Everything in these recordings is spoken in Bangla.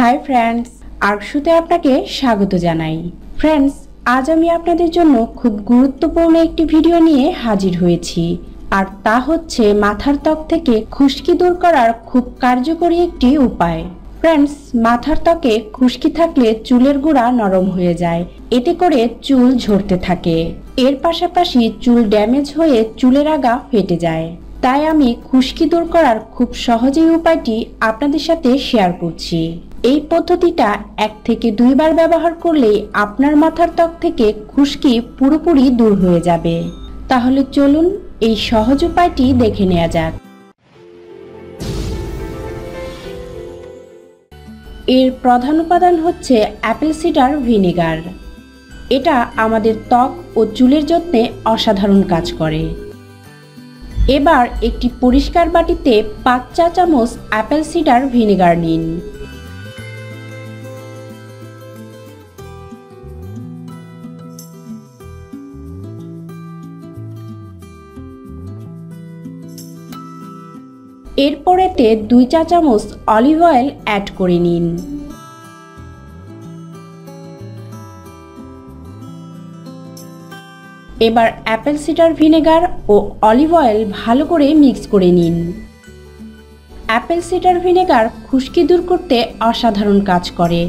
হাই ফ্রেন্ডস আর্কশুতে আপনাকে স্বাগত জানাই। ফ্রেন্ডস আজ আমি আপনাদের জন্য খুব গুরুত্বপূর্ণ একটি ভিডিও নিয়ে হাজির হয়েছি। আর তা হচ্ছে মাথার ত্বক থেকে খুশকি দূর করার খুব কার্যকরী একটি উপায়। ফ্রেন্ডস মাথার ত্বকে খুশকি থাকলে চুলের গোড়া নরম হয়ে যায়। এতে করে চুল ঝরতে থাকে। এর পাশাপাশি চুল ড্যামেজ হয়ে চুলের আগা ফেটে যায়। তাই আমি খুশকি দূর করার খুব সহজেই উপায়টি আপনাদের সাথে শেয়ার করছি। এই পদ্ধতিটা এক থেকে দুইবার ব্যবহার করলেই আপনার মাথার ত্বক থেকে খুশকি পুরোপুরি দূর হয়ে যাবে। তাহলে চলুন এই সহজ উপায়টি দেখে নেওয়া যাক। এর প্রধান উপাদান হচ্ছে অ্যাপেল সিডার ভিনেগার। এটা আমাদের ত্বক ও চুলের যত্নে অসাধারণ কাজ করে। এবার একটি পরিষ্কার বাটিতে পাঁচ চা চামচ অ্যাপেল সিডার ভিনেগার নিন। এরপরেতে দুই চা চামচ অলিভ অয়েল অ্যাড করে নিন। এবার অ্যাপেল সিডার ভিনেগার ও অলিভ অয়েল ভালো করে মিক্স করে নিন। অ্যাপেল সিডার ভিনেগার খুশকি দূর করতে অসাধারণ কাজ করে।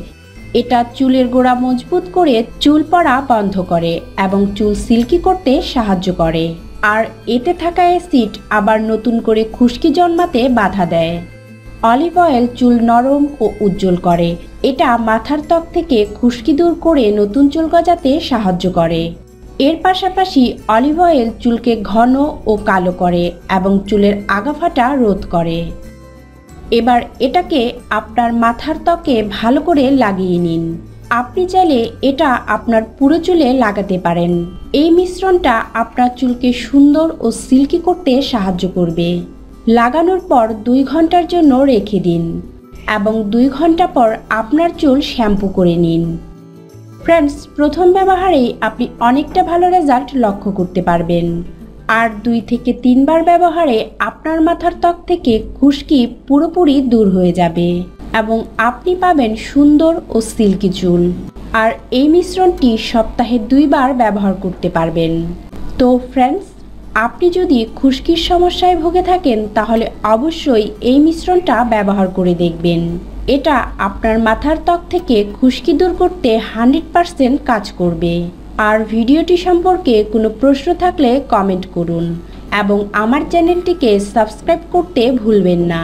এটা চুলের গোড়া মজবুত করে চুল পড়া বন্ধ করে এবং চুল সিল্কি করতে সাহায্য করে। আর এতে থাকা অ্যাসিড আবার নতুন করে খুশকি জন্মাতে বাধা দেয়। অলিভ অয়েল চুল নরম ও উজ্জ্বল করে। এটা মাথার ত্বক থেকে খুশকি দূর করে নতুন চুল গজাতে সাহায্য করে। এর পাশাপাশি অলিভ অয়েল চুলকে ঘন ও কালো করে এবং চুলের আগাফাটা রোধ করে। এবার এটাকে আপনার মাথার ত্বকে ভালো করে লাগিয়ে নিন। আপনি চাইলে এটা আপনার পুরো চুলে লাগাতে পারেন। এই মিশ্রণটা আপনার চুলকে সুন্দর ও সিল্কি করতে সাহায্য করবে। লাগানোর পর দুই ঘণ্টার জন্য রেখে দিন এবং দুই ঘণ্টা পর আপনার চুল শ্যাম্পু করে নিন। ফ্রেন্ডস, প্রথম ব্যবহারেই আপনি অনেকটা ভালো রেজাল্ট লক্ষ্য করতে পারবেন। আর দুই থেকে তিনবার ব্যবহারে আপনার মাথার ত্বক থেকে খুশকি পুরোপুরি দূর হয়ে যাবে। এবং আপনি পাবেন সুন্দর ও সিল্কি চুল। আর এই মিশ্রণটি সপ্তাহে দুইবার ব্যবহার করতে পারবেন। তো ফ্রেন্ডস আপনি যদি খুশকির সমস্যায় ভুগে থাকেন, তাহলে অবশ্যই এই মিশ্রণটা ব্যবহার করে দেখবেন। এটা আপনার মাথার ত্বক থেকে খুশকি দূর করতে হান্ড্রেড পারসেন্ট কাজ করবে। আর ভিডিওটি সম্পর্কে কোনো প্রশ্ন থাকলে কমেন্ট করুন। এবং আমার চ্যানেলটিকে সাবস্ক্রাইব করতে ভুলবেন না।